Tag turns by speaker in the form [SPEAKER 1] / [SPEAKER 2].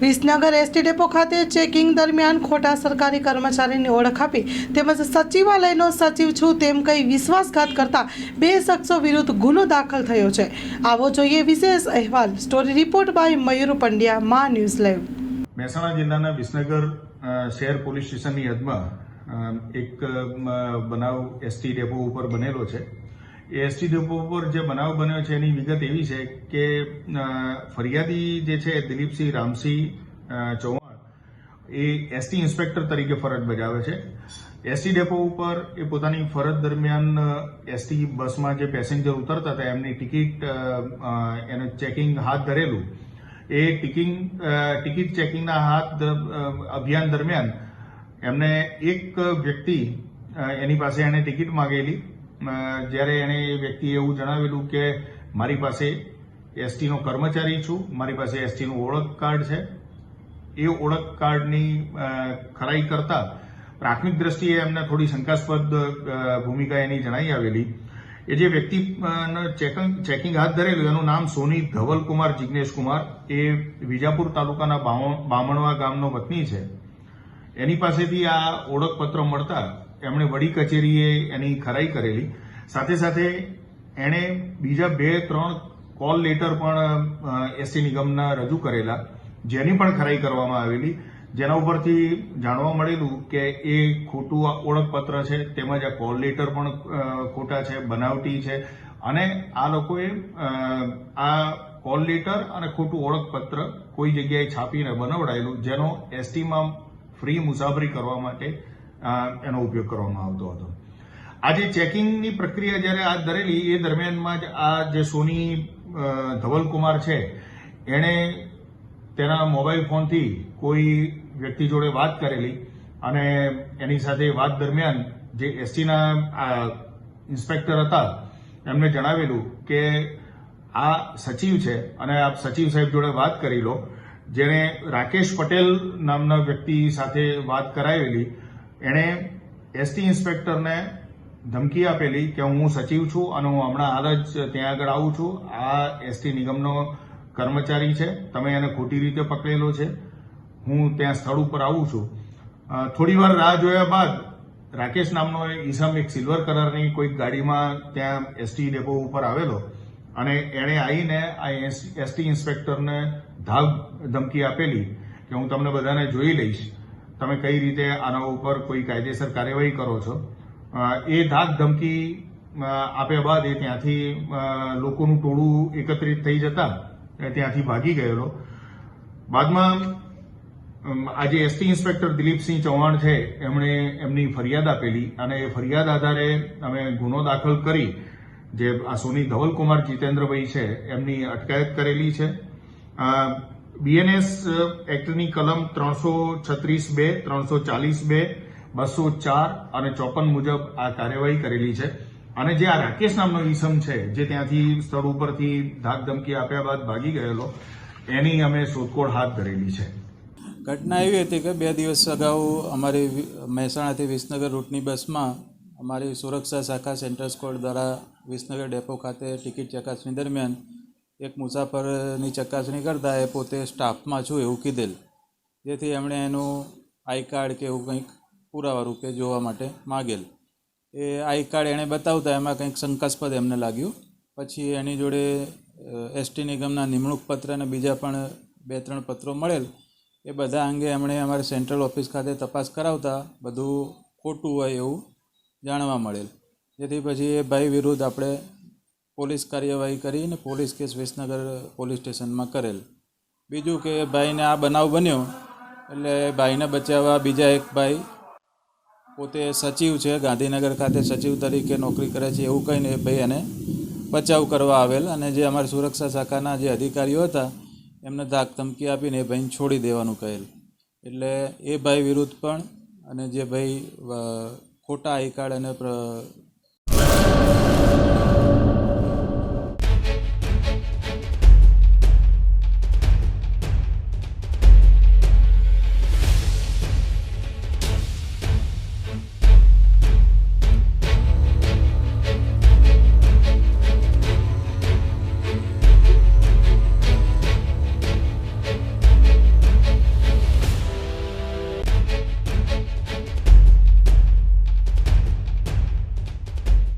[SPEAKER 1] Visnagar ST depot ખાતે checking દરમિયાન ખોટા સરકારી કર્મચારીની ઓળખ આપી તેમજ સચિવાલયનો સચિવ છું તેમ કહી વિશ્વાસઘાત કરતા બે શખ્સો વિરુદ્ધ ગુનો દાખલ થયો છે. આવો જોઈએ વિશેષ અહેવાલ. Story report by Mayur Pandya, Maa news live.
[SPEAKER 2] Mehsana જિલ્લાના વિસનગર શહેર પોલીસ સ્ટેશનની હદમાં એક બનાવ એસટી ડેપો ઉપર બનેલો છે. એસટી ડેપો ઉપર જે બનાવ બન્યો છે, એની વિગત એવી છે કે ફરિયાદી જે છે, દિલીપસિંહ રામસિંહ ચૌહાણ, એ એસટી ઇન્સ્પેક્ટર તરીકે ફરજ બજાવે છે. એસટી ડેપો ઉપર એ પોતાની ફરજ દરમિયાન એસટી બસમાં જે પેસેન્જર ઉતરતા હતા, એમની ટિકિટ એનું ચેકિંગ હાથ ધરેલું. એ ટિકિંગ ટિકિટ ચેકિંગના હાથ અભિયાન દરમિયાન એમને એક વ્યક્તિ એની પાસે એણે ટિકિટ માંગેલી. જ્યારે એણે એ વ્યક્તિએ એવું જણાવેલું કે મારી પાસે એસટીનો કર્મચારી છું, મારી પાસે એસટીનું ઓળખ કાર્ડ છે. એ ઓળખ કાર્ડની ખરાઈ કરતા પ્રાથમિક દ્રષ્ટિએ એમને થોડી શંકાસ્પદ ભૂમિકા એની જણાઈ આવેલી. એ જે વ્યક્તિ ચેકિંગ ચેકિંગ હાથ ધરેલું, એનું નામ સોની ધવલકુમાર જિજ્ઞેશકુમાર એ વિજાપુર તાલુકાના બામણવા ગામનો વતની છે. એની પાસેથી આ ઓળખપત્ર મળતા એમણે વડી કચેરીએ એની ખરાઈ કરેલી. સાથે સાથે એણે બીજા બે, ત્રણ કોલ લેટર પણ એસટી નિગમના રજૂ કરેલા, જેની પણ ખરાઈ કરવામાં આવેલી. જેના ઉપરથી જાણવા મળેલું કે એ ખોટું ઓળખપત્ર છે, તેમજ આ કોલ લેટર પણ ખોટા છે, બનાવટી છે. અને આ લોકોએ આ કોલ લેટર અને ખોટું ઓળખપત્ર કોઈ જગ્યાએ છાપીને બનાવડાયેલું, જેનો એસટીમાં ફ્રી મુસાફરી કરવા માટે એનો ઉપયોગ કરવામાં આવતો હતો. આજે ચેકિંગની પ્રક્રિયા જ્યારે હાથ ધરેલી એ દરમિયાનમાં જ આ જે સોની ધવલકુમાર છે, એણે તેના મોબાઈલ ફોનથી કોઈ વ્યક્તિ જોડે વાત કરેલી અને એની સાથે વાત દરમિયાન જે એસટીના ઇન્સ્પેક્ટર હતા, એમને જણાવેલું કે આ સચિવ છે અને આપ સચિવ સાહેબ જોડે વાત કરી લો. જેણે રાકેશ પટેલ નામના વ્યક્તિ સાથે વાત કરાવેલી એણે એસટી ઇન્સ્પેક્ટરને ધમકી આપેલી કે હું સચિવ છું અને હું હમણાં હાલ જ ત્યાં આગળ આવું છું. આ એસટી નિગમનો કર્મચારી છે. તમે એને ખોટી રીતે પકડેલો છે. હું ત્યાં સ્થળ ઉપર આવું છું. થોડી વાર રાહ જોયા બાદ રાકેશ નામનો ઈસમ એક સિલ્વર કલરની કોઈક ગાડીમાં ત્યાં એસટી ડેપો ઉપર આવેલો અને એણે આવીને આ એસટી ઇન્સ્પેક્ટરને ધાક ધમકી આપેલી કે હું તમને બધાને જોઈ લઈશ. તમે કઈ રીતે આના ઉપર કોઈ કાયદેસર કાર્યવાહી કરો છો? એ ધાક ધમકી આપ્યા બાદ એ ત્યાંથી લોકોનું ટોળું એકત્રિત થઈ જતા ત્યાંથી ભાગી ગયેલો. બાદમાં આજે એસટી ઇન્સ્પેક્ટર દિલીપસિંહ ચૌહાણ છે, એમણે એમની ફરિયાદ આપેલી અને એ ફરિયાદ આધારે અમે ગુનો દાખલ કરી. જે આ સોની ધવલકુમાર જીતેન્દ્રભાઈ છે, એમની અટકાયત કરેલી છે. બીએનએસ એક્ટની કલમ ત્રણસો છત્રીસ બે, ત્રણસો ચાલીસ બે, બસો ચાર અને ચોપન મુજબ આ કાર્યવાહી કરેલી છે. અને જે આ રાકેશ નામનો ઈસમ છે, જે ત્યાંથી સ્થળ ઉપરથી ધાક ધમકી આપ્યા બાદ ભાગી ગયેલો, એની અમે શોધખોળ હાથ ધરેલી છે.
[SPEAKER 3] ઘટના એવી હતી કે બે દિવસ અગાઉ અમારી મહેસાણાથી વિસનગર રૂટની બસમાં અમારી સુરક્ષા શાખા સેન્ટર સ્કોડ દ્વારા વિસનગર ડેપો ખાતે ટિકિટ ચકાસણી દરમિયાન એક મુસાફરની ચકાસણી કરતા એ પોતે સ્ટાફમાં છું એવું કીધેલ. જેથી એમણે એનું આઈ કાર્ડ કે એવું કંઈક પુરાવા રૂપે જોવા માટે માગેલ. એ આઈ કાર્ડ એણે બતાવતા એમાં કંઈક શંકાસ્પદ એમને લાગ્યું. પછી એની જોડે એસટી નિગમના નિમણૂક પત્ર અને બીજા પણ બે ત્રણ પત્રો મળેલ. એ બધા અંગે એમણે અમારી સેન્ટ્રલ ઓફિસ ખાતે તપાસ કરાવતા બધું ખોટું હોય એવું જાણવા મળેલ. જેથી પછી એ ભાઈ વિરુદ્ધ આપણે પોલીસ કાર્યવાહી કરીને પોલીસ કેસ વિસનગર પોલીસ સ્ટેશનમાં કરેલ. બીજું કે ભાઈને આ બનાવ બન્યો, એટલે ભાઈને બચાવવા બીજા એક ભાઈ પોતે સચિવ છે, ગાંધીનગર ખાતે સચિવ તરીકે નોકરી કરે છે એવું કહીને ભાઈ એને બચાવ કરવા આવેલ અને જે અમારી સુરક્ષા શાખાના જે અધિકારીઓ હતા, એમને ધાક ધમકી આપીને એ ભાઈને છોડી દેવાનું કહેલ. એટલે એ ભાઈ વિરુદ્ધ પણ અને જે ભાઈ ખોટા આઈ કાર્ડ અને